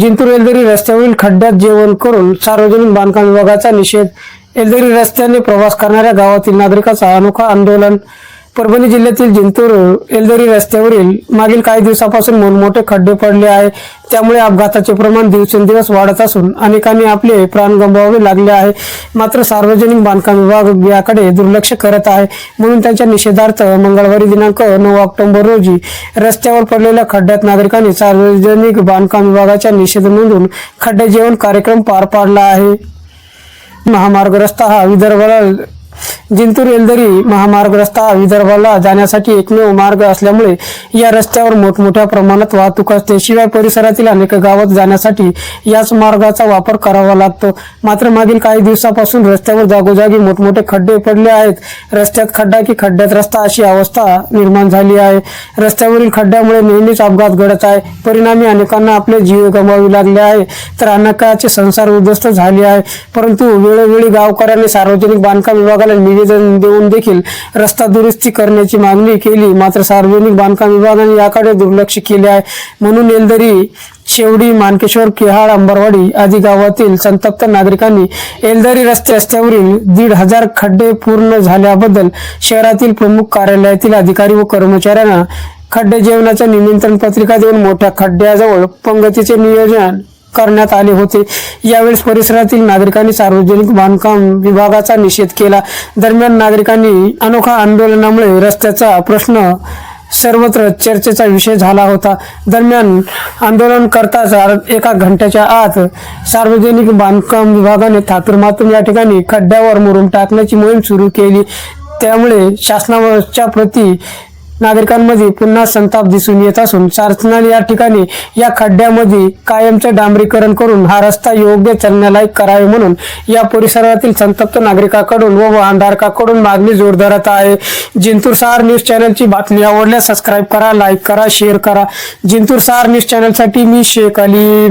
जिंतूर एलदरी रस्त्यावरील खड्ड्यात जेवण करून सार्वजनिक बांधकाम विभागाचा निषेध. एलदरी रस्त्याने प्रवास करणाऱ्या गावातील नागरिकाचा अनोखा आंदोलन परभणी जिल्ह्यातील जिंतूर एलदरी रस्त्यावरील मागील काही दिवसापासून मोठमोठे खड्डे पडले आहे. त्यामुळे अपघाताचे प्रमाण दिवसेंदिवस वाढत असून अनेकांनी आपले प्राण गमवावे लागले आहे. मात्र सार्वजनिक बांधकाम विभाग याकडे दुर्लक्ष करत आहे. म्हणून त्यांच्या निषेधार्थ मंगळवारी दिनांक नऊ ऑक्टोबर रोजी रस्त्यावर पडलेल्या खड्ड्यात नागरिकांनी सार्वजनिक बांधकाम विभागाच्या निषेध नोंदून खड्डे जेवण कार्यक्रम पार पाडला आहे. महामार्ग रस्ता हा विदर्भाला जिंतूर येलदरी महामार्ग रस्ता हा विदर्भाला जाण्यासाठी एकमेव मार्ग असल्यामुळे या रस्त्यावर मोठमोठ्या प्रमाणात वाहतूक असते. शिवाय परिसरातील अनेक गावात जाण्यासाठी याच मार्गाचा वापर करावा लागतो. मात्र मागील काही दिवसापासून रस्त्यावर जागोजागी मोठमोठे खड्डे पडले आहेत. रस्त्यात खड्डा की खड्ड्यात रस्ता अशी अवस्था निर्माण झाली आहे. रस्त्यावरील खड्ड्यामुळे नेहमीच अपघात घडत आहे. परिणामी अनेकांना आपले जीव गमावे लागले आहे. तर अनेकाचे संसार उद्ध्वस्त झाले आहे. परंतु वेळोवेळी गावकऱ्यांनी सार्वजनिक बांधकाम विभागाला निवेदन देऊन देखील रस्ता दुरुस्ती करण्याची मागणी केली. मात्र सार्वजनिक बांधकाम विभागाने याकडे दुर्लक्ष केले आहे. म्हणून एलदरी शेवडी मानकेश्वर किहाळ अंबरवाडी आदी गावातील संतप्त नागरिकांनी एलदरी रस्ते रस्त्यावरील दीड हजार खड्डे पूर्ण झाल्याबद्दल शहरातील प्रमुख कार्यालयातील अधिकारी व कर्मचाऱ्यांना खड्डे जेवणाच्या निमंत्रण पत्रिका देऊन मोठ्या खड्ड्याजवळ पंगतीचे नियोजन करण्यात आले होते. यावेळेस परिसरातील नागरिकांनी सार्वजनिक बांधकाम विभागाचा निषेध केला. दरम्यान नागरिकांनी अनोखा आंदोलनामुळे रस्त्याचा प्रश्न सर्वत्र चर्चेचा विषय झाला होता. दरम्यान आंदोलन करताच एका घंट्याच्या आत सार्वजनिक बांधकाम विभागाने थातुरमातून या ठिकाणी खड्ड्यावर मुरुम टाकण्याची मोहीम सुरू केली. त्यामुळे शासनाच्या प्रती नागरिकांमध्ये पुन्हा संताप दिसून येत असून शासनाने या ठिकाणी या खड्ड्यामध्ये कायमचे डांबरीकरण करून हा रस्ता योग्य चालण्यालायक करावे म्हणून या परिसरातील संतप्त नागरिकाकडून व वाहनधारकाकडून मागणी जोरदारात आहे. जिंतूर सहार न्यूज चॅनलची बातमी आवडल्यास सबस्क्राईब करा लाईक करा शेअर करा. जिंतूर सहार न्यूज चॅनलसाठी मी शेख अली